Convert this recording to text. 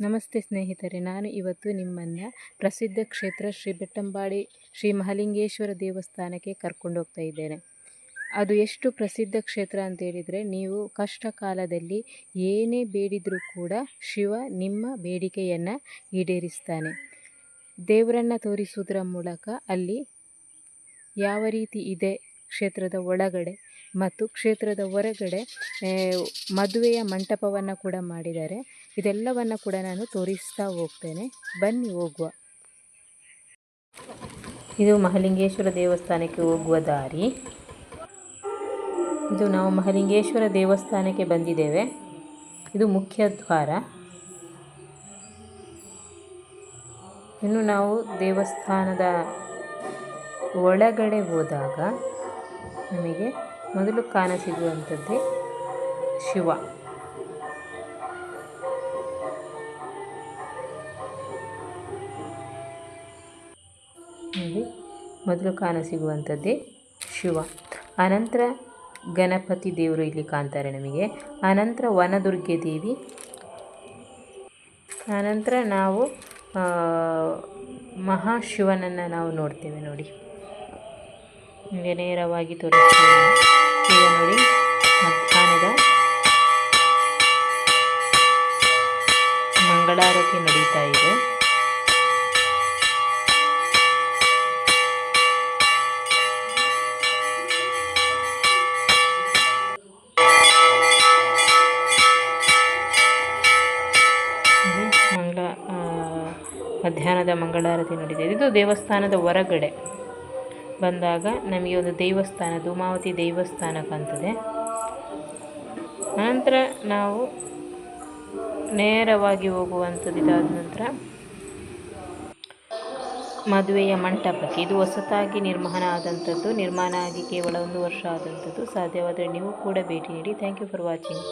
ನಮಸ್ತೆ ಸ್ನೇಹಿತರೆ, ನಾನು ಇವತ್ತು ನಿಮ್ಮನ್ನು ಪ್ರಸಿದ್ಧ ಕ್ಷೇತ್ರ ಶ್ರೀ ಬೆಟ್ಟಂಬಾಡಿ ಶ್ರೀ ಮಹಾಲಿಂಗೇಶ್ವರ ದೇವಸ್ಥಾನಕ್ಕೆ ಕರ್ಕೊಂಡು ಹೋಗ್ತಾ ಇದ್ದೇನೆ. ಅದು ಎಷ್ಟು ಪ್ರಸಿದ್ಧ ಕ್ಷೇತ್ರ ಅಂತ ಹೇಳಿದರೆ, ನೀವು ಕಷ್ಟ ಕಾಲದಲ್ಲಿ ಏನೇ ಬೇಡಿದರೂ ಕೂಡ ಶಿವ ನಿಮ್ಮ ಬೇಡಿಕೆಯನ್ನು ಈಡೇರಿಸ್ತಾನೆ. ದೇವರನ್ನು ತೋರಿಸುವುದರ ಮೂಲಕ ಅಲ್ಲಿ ಯಾವ ರೀತಿ ಇದೆ ಕ್ಷೇತ್ರದ ಒಳಗಡೆ ಮತ್ತು ಕ್ಷೇತ್ರದ ಹೊರಗಡೆ ಮದುವೆಯ ಮಂಟಪವನ್ನು ಕೂಡ ಮಾಡಿದ್ದಾರೆ. ಇದೆಲ್ಲವನ್ನು ಕೂಡ ನಾನು ತೋರಿಸ್ತಾ ಹೋಗ್ತೇನೆ. ಬನ್ನಿ ಹೋಗುವ. ಇದು ಮಹಲಿಂಗೇಶ್ವರ ದೇವಸ್ಥಾನಕ್ಕೆ ಹೋಗುವ ದಾರಿ. ಇದು ನಾವು ಮಹಲಿಂಗೇಶ್ವರ ದೇವಸ್ಥಾನಕ್ಕೆ ಬಂದಿದ್ದೇವೆ. ಇದು ಮುಖ್ಯ ದ್ವಾರ. ಇನ್ನು ನಾವು ದೇವಸ್ಥಾನದ ಒಳಗಡೆ ಹೋದಾಗ ನಮಗೆ ಮೊದಲು ಕಾಣಸಿಗುವಂಥದ್ದೇ ಶಿವ. ನೋಡಿ, ಮೊದಲು ಕಾಣಸಿಗುವಂಥದ್ದೇ ಶಿವ. ಅನಂತರ ಗಣಪತಿ ದೇವರು ಇಲ್ಲಿ ಕಾಣ್ತಾರೆ ನಮಗೆ. ಅನಂತರ ವನದುರ್ಗೆ ದೇವಿ. ಆನಂತರ ನಾವು ಮಹಾಶಿವನನ್ನು ನಾವು ನೋಡ್ತೇವೆ ನೋಡಿ. ನಿಮಗೆ ನೇರವಾಗಿ ತೋರಿಸ್ತೀನಿ. ನೋಡಿ ಮಧ್ಯಾಹ್ನದ ಮಂಗಳಾರತಿ ನಡೀತಾ ಇದೆ. ಮಧ್ಯಾಹ್ನದ ಮಂಗಳಾರತಿ ನಡೀತಿದೆ ಇದು ದೇವಸ್ಥಾನದ ಹೊರಗಡೆ. ಬಂದಾಗ ನಮಗೆ ಒಂದು ದೇವಸ್ಥಾನ, ಧೂಮಾವತಿ ದೇವಸ್ಥಾನ ಕಾಣ್ತದೆ ನಂತರ ನಾವು ನೇರವಾಗಿ ಹೋಗುವಂಥದ್ದು ಇದಾದ ನಂತರ ಮದುವೆಯ ಮಂಟಪಕ್ಕೆ, ಇದು ಹೊಸತಾಗಿ ನಿರ್ಮಾಣ ಆದಂಥದ್ದು, ನಿರ್ಮಾಣ ಆಗಿ ಕೇವಲ ಒಂದು ವರ್ಷ ಆದಂಥದ್ದು ಸಾಧ್ಯವಾದರೆ ನೀವು ಕೂಡ ಭೇಟಿ ನೀಡಿ. Thank you for watching